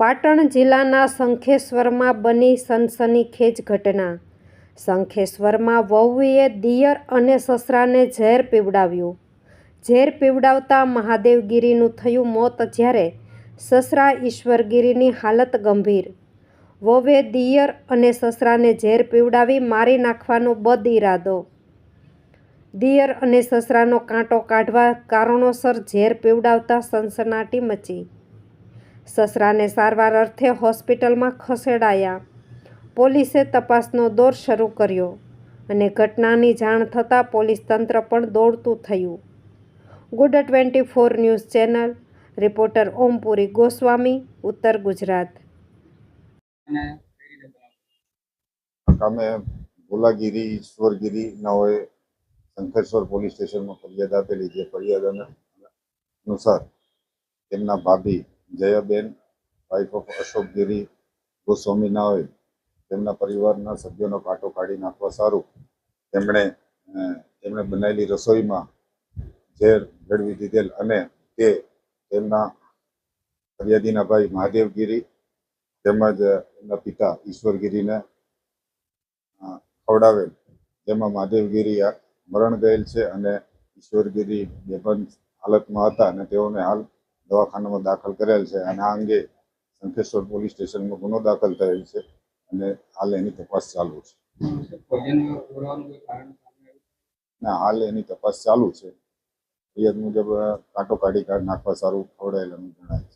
પાટણ જિલ્લાના શંખેશ્વરમાં બની સનસનીખેજ ઘટના. શંખેશ્વરમાં વહુએ દિયર અને સસરાને ઝેર પીવડાવ્યું. ઝેર પીવડાવતા મહાદેવગીરીનું થયું મોત જ્યારે સસરા ઈશ્વરગીરીની હાલત ગંભીર. વહુએ દિયર અને સસરાને ઝેર પીવડાવી મારી નાખવાનો બદ ઇરાદો દિયર અને સસરાનો કાંટો કાઢવા કારણોસર ઝેર પીવડાવતા સનસનાટી મચી. સસરાને સારવાર અર્થે હોસ્પિટલમાં ખસેડાયા. પોલીસે તપાસનો દોર શરૂ કર્યો અને ઘટનાની જાણ થતાં પોલીસ તંત્ર પણ દોડતું થયું. Good twenty four news channel, reporter Ompuri Goswami, Uttar Gujarat. અમે ભોલાગીરી ઈશ્વરગીરી નાઓએ શંકરેશ્વર પોલીસ સ્ટેશનમાં ફરિયાદ આપેલી જે ફરિયાદ અનુ- અનુસાર તેમના ભાભી જયાબેન વાઇફ ઓફ અશોકગીરી ગોસ્વામી નાઓએ તેમના પરિવારના સભ્યોનો કાંટો કાઢી નાખવા સારું. તેમણે તેમણે બનાવેલી રસોઈમાં ઝેર ભેળવી દીધેલ અને તે તેમના ફરિયાદીના ભાઈ મહાદેવગીરી તેમજ એમના પિતા ઈશ્વરગીરીને ખવડાવેલ. જેમાં મહાદેવગીરી મરણ ગયેલ છે અને ઈશ્વરગીરી બેભાન હાલતમાં હતા અને તેઓને હાલ દવાખાનામાં દાખલ કરેલ છે અને આ અંગે શંખેશ્વર પોલીસ સ્ટેશનમાં ગુનો દાખલ થયેલ છે અને હાલ એની તપાસ ચાલુ છે. અને હાલ એની તપાસ ચાલુ છે. ફરિયાદ મુજબ કાંટો કાઢી કાઢ નાખવા સારું ખવડાયેલ એમ જણાય